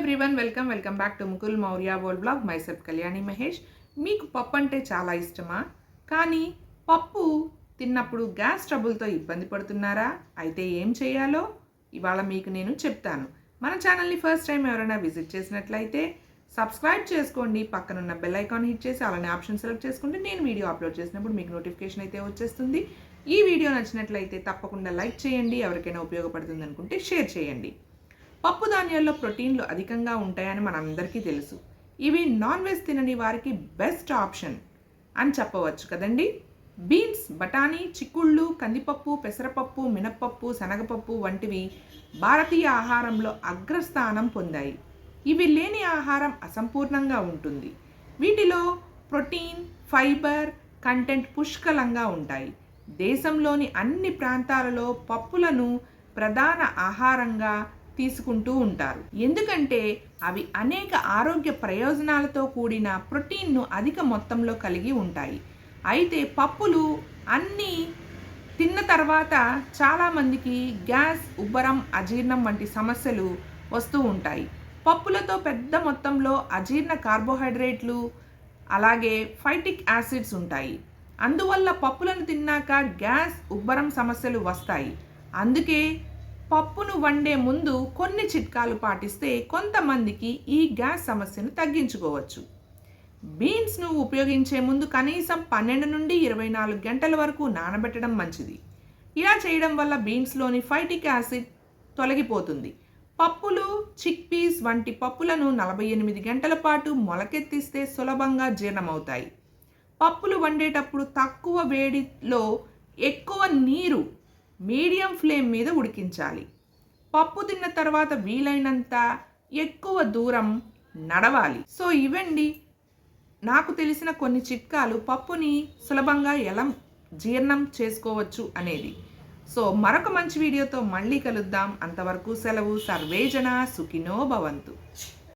Everyone welcome welcome back to Mukul Maurya world blog మైసెప్ Kalyani Mahesh మీకు పప్పు అంటే చాలా ఇష్టమా? కానీ పప్పు తిన్నప్పుడు గ్యాస్ ట్రబుల్తో ఇబ్బంది పడుతున్నారా? అయితే ఏం చేయాలో? ఇవాళ మీకు నేను చెప్తాను. మన ఛానల్ని ఫస్ట్ టైం ఎవరైనా విజిట్ చేసినట్లయితే సబ్స్క్రైబ్ చేసుకోండి. పక్కనున్న బెల్ ఐకాన్ హిట్ చేసి అలానే ఆప్షన్ సెలెక్ట్ చేసుకుంటే నేను వీడియో అప్లోడ్ చేసినప్పుడు మీకు నోటిఫికేషన్ అయితే వచ్చేస్తుంది. ఈ వీడియో నచ్చినట్లయితే తప్పకుండా లైక్ చేయండి. ఎవరికైనా ఉపయోగపడుతుంది అనుకుంటే షేర్ చేయండి. పప్పు ధాన్యాల్లో ప్రోటీన్లు అధికంగా ఉంటాయని మనందరికీ తెలుసు. ఇవి నాన్ వెజ్ తినని వారికి బెస్ట్ ఆప్షన్ అని చెప్పవచ్చు కదండి. బీన్స్ బఠానీ చిక్కుళ్ళు కందిపప్పు పెసరపప్పు మినప్పప్పు శనగపప్పు వంటివి భారతీయ ఆహారంలో అగ్రస్థానం పొందాయి. ఇవి లేని ఆహారం అసంపూర్ణంగా ఉంటుంది. వీటిలో ప్రోటీన్ ఫైబర్ కంటెంట్ పుష్కలంగా ఉంటాయి. దేశంలోని అన్ని ప్రాంతాలలో పప్పులను ప్రధాన ఆహారంగా తీసుకుంటూ ఉంటారు. ఎందుకంటే అవి అనేక ఆరోగ్య ప్రయోజనాలతో కూడిన ప్రోటీన్ను అధిక మొత్తంలో కలిగి ఉంటాయి. అయితే పప్పులు అన్నీ తిన్న తర్వాత చాలామందికి గ్యాస్ ఉబ్బరం అజీర్ణం వంటి సమస్యలు వస్తూ ఉంటాయి. పప్పులతో పెద్ద మొత్తంలో అజీర్ణ కార్బోహైడ్రేట్లు అలాగే ఫైటిక్ యాసిడ్స్ ఉంటాయి. అందువల్ల పప్పులను తిన్నాక గ్యాస్ ఉబ్బరం సమస్యలు వస్తాయి. అందుకే పప్పును వండే ముందు కొన్ని చిట్కాలు పాటిస్తే కొంతమందికి ఈ గ్యాస్ సమస్యను తగ్గించుకోవచ్చు. బీన్స్ను ఉపయోగించే ముందు కనీసం పన్నెండు నుండి ఇరవై నాలుగు గంటల వరకు నానబెట్టడం మంచిది. ఇలా చేయడం వల్ల బీన్స్లోని ఫైటిక్ యాసిడ్ తొలగిపోతుంది. పప్పులు చిక్ పీస్ వంటి పప్పులను నలభై ఎనిమిది గంటల పాటు మొలకెత్తిస్తే సులభంగా జీర్ణమవుతాయి. పప్పులు వండేటప్పుడు తక్కువ వేడిలో ఎక్కువ నీరు మీడియం ఫ్లేమ్ మీద ఉడికించాలి. పప్పు తిన్న తర్వాత వీలైనంత ఎక్కువ దూరం నడవాలి. సో ఇవండి నాకు తెలిసిన కొన్ని చిట్కాలు పప్పుని సులభంగా ఎలా జీర్ణం చేసుకోవచ్చు అనేది. సో మరొక మంచి వీడియోతో మళ్ళీ కలుద్దాం. అంతవరకు సెలవు. సర్వేజన సుఖినో భవంతు.